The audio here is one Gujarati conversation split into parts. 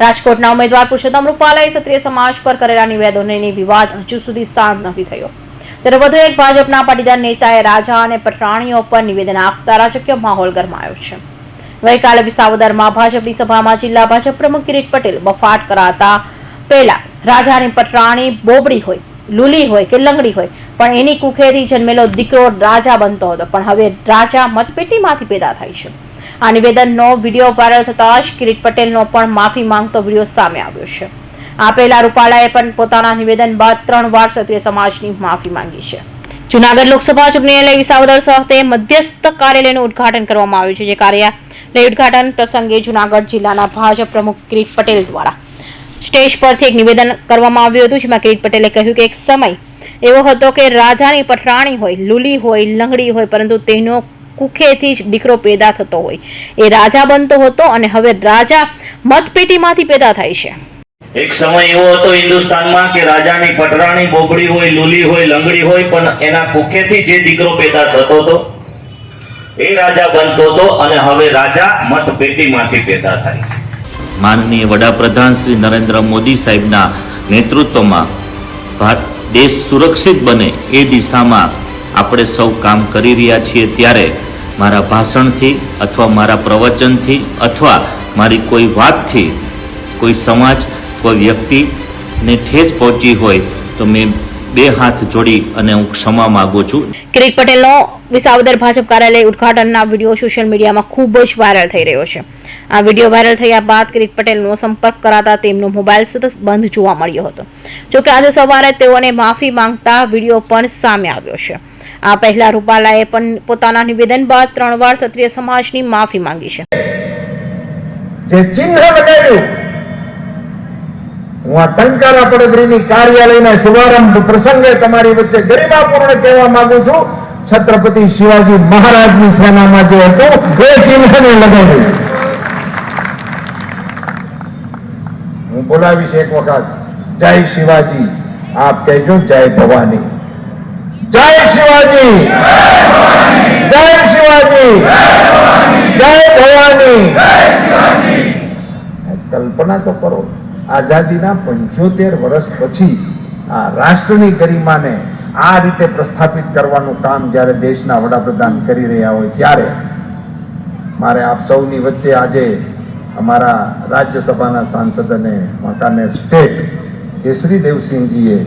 રાજકોટના ઉમેદવાર પુરુષોત્તમ રૂપાલાએ ક્ષત્રિય સમાજ પર કરેલા નિવેદનોની વિવાદ હજુ સુધી શાંત નથી થયો. ત્યારે વધુ એક ભાજપના પાટીદાર નેતાએ રાજા અને પ્રાણીઓ પર નિવેદન આપતા રાજકીય માહોલ ગરમાયો છે. ગઈકાલે વિસાવદરમાં ભાજપની સભામાં જિલ્લા ભાજપ પ્રમુખ કિરીટ પટેલ બફાટ કરાતા પહેલા રાજાની પટરાણી બોબડી હોય, લુલી હોય કે લંગડી હોય, પણ એની કુખેથી જન્મેલો દીકરો રાજા બનતો હતો. પણ હવે રાજા મતપેટીમાંથી પેદા થાય છે. આ નિવેદનનો વીડિયો વાયરલ થતાં જ કિરીટ પટેલનો પણ માફી માંગતો વીડિયો સામે આવ્યો છે. આ પહેલા રૂપાલાએ પણ પોતાના નિવેદન બાદ ત્રણ વાર ક્ષત્રિય સમાજની માફી માંગી છે. જુનાગઢ લોકસભા ચૂંટણીને લઈ વિસાવદર સાથે મધ્યસ્થ કાર્યાલયનું ઉદ્ઘાટન કરવામાં આવ્યું છે, જે કાર્યાલય ઉદ્ઘાટન પ્રસંગે જુનાગઢ જિલ્લાના ભાજપ પ્રમુખ કિરીટ પટેલ દ્વારા સ્ટેજ પરથી એક નિવેદન કરવામાં આવ્યું હતું, જેમાં કિરીટ પટેલે કહ્યું કે એક સમય એવો હતો કે રાજાની પઠરાણી હોય, લુલી હોય, લંગડી હોય, પરંતુ તેનો કુખેથી જ દીકરો પેદા થતો હોય. એ રાજા બનતો હતો અને હવે રાજા મતપેટીમાંથી પેદા થાય છે. એક સમય એવો હતો હિન્દુસ્તાનમાં કે રાજાની પટરાણી બોબડી હોય લુલી હોય લંગડી હોય પણ એના કુખેથી જે દીકરો પેદા થતો હતો એ રાજા બનતો હતો અને હવે રાજા મતપેટીમાંથી પેદા થાય છે. માનનીય વડાપ્રધાન શ્રી નરેન્દ્ર મોદી સાહેબના નેતૃત્વમાં ભારત દેશ સુરક્ષિત બને એ દિશામાં આપણે સૌ કામ કરી રહ્યા છીએ ત્યારે મારા ભાષણથી અથવા મારા પ્રવચનથી અથવા મારી કોઈ વાતથી કોઈ સમાજ, કોઈ વ્યક્તિને ઠેસ પહોંચી હોય તો મેં બે હાથ જોડી અને હું ક્ષમા માંગુ છું. કિરીટ પટેલનો વિસાવદર ભાજપ કાર્યાલય ઉદઘાટનના વીડિયો સોશિયલ મીડિયામાં ખૂબ જ વાયરલ થઈ રહ્યો છે. આ વીડિયો વાયરલ થયા બાદ કિરીટ પટેલનો સંપર્ક કરાતા તેમનો મોબાઈલ સતત બંધ જોવા મળ્યો હતો. જોકે આજે સવારે તેઓને માફી માંગતા વીડિયો પણ સામે આવ્યો છે. આ પહેલા રૂપાલાએ પણ પોતાના નિવેદન બાદ ત્રણ વાર ક્ષત્રિય સમાજની માફી માંગી છે. જે ચિહ્ન લગાડ્યું હું આ ટંકારા પડદરીની કાર્યાલયના શુભારંભ પ્રસંગે તમારી વચ્ચે ગરિમાપૂર્ણ કહેવા માંગુ છું. છત્રપતિ શિવાજી મહારાજની સેનામાં જે હતું, એ ચિહ્નને લગાવ્યું હું બોલાવીશ એક વખત. જય શિવાજી. આપ કહેજો જય ભવાની. જય શિવાજી. જય શિવાજી. જય ભવાની. કલ્પના તો કરો. આઝાદીના પંચોતેર વર્ષ પછી આ રાષ્ટ્રની ગરિમાને આ રીતે પ્રસ્થાપિત કરવાનું કામ જ્યારે દેશના વડાપ્રધાન કરી રહ્યા હોય ત્યારે મારે આપ સૌની વચ્ચે આજે અમારા રાજ્યસભાના સાંસદ અને વાંકાનેર સ્ટેટ કેસરી દેવસિંહજીએ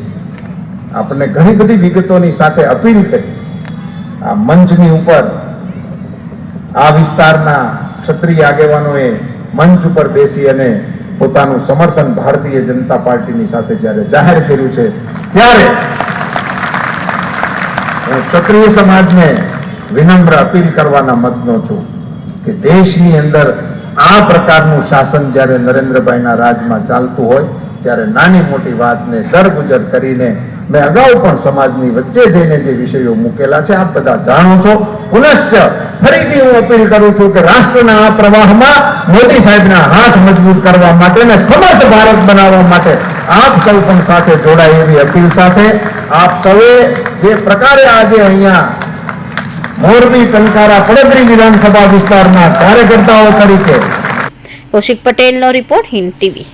આપણને ઘણી બધી વિગતોની સાથે અપીલ કરી. આ મંચની ઉપર આ વિસ્તારના ક્ષત્રિય આગેવાનોએ મંચ ઉપર બેસી અને પોતાનું સમર્થન ભારતીય જનતા પાર્ટીની સાથે જ્યારે જાહેર કર્યું છે, ત્યારે ક્ષત્રિય સમાજને વિનમ્ર અપીલ કરવાના મતનો છું કે દેશની અંદર આ પ્રકારનું શાસન જ્યારે નરેન્દ્રભાઈના રાજમાં ચાલતું હોય, ત્યારે નાની મોટી વાતને દરગુજર કરીને મેં અગાઉ પણ સમાજની વચ્ચે જઈને જે વિષયો મૂકેલા છે, આપ બધા જાણો છો. પુનશ્ચ ફરીથી હું અપીલ કરું છું કે રાષ્ટ્રના આ પ્રવાહમાં મોદી સાહેબના હાથ મજબૂત કરવા માટે અને સમર્થ ભારત બનાવવા માટે આપ સૌ પણ સાથે જોડાય એવી અપીલ સાથે આપ સૌએ જે પ્રકારે આજે અહીંયા મોરબી ટંકારા પડદરી વિધાનસભા વિસ્તારના કાર્યકર્તાઓ તરીકે કૌશિક પટેલનો રિપોર્ટ હિન્દ ટીવી.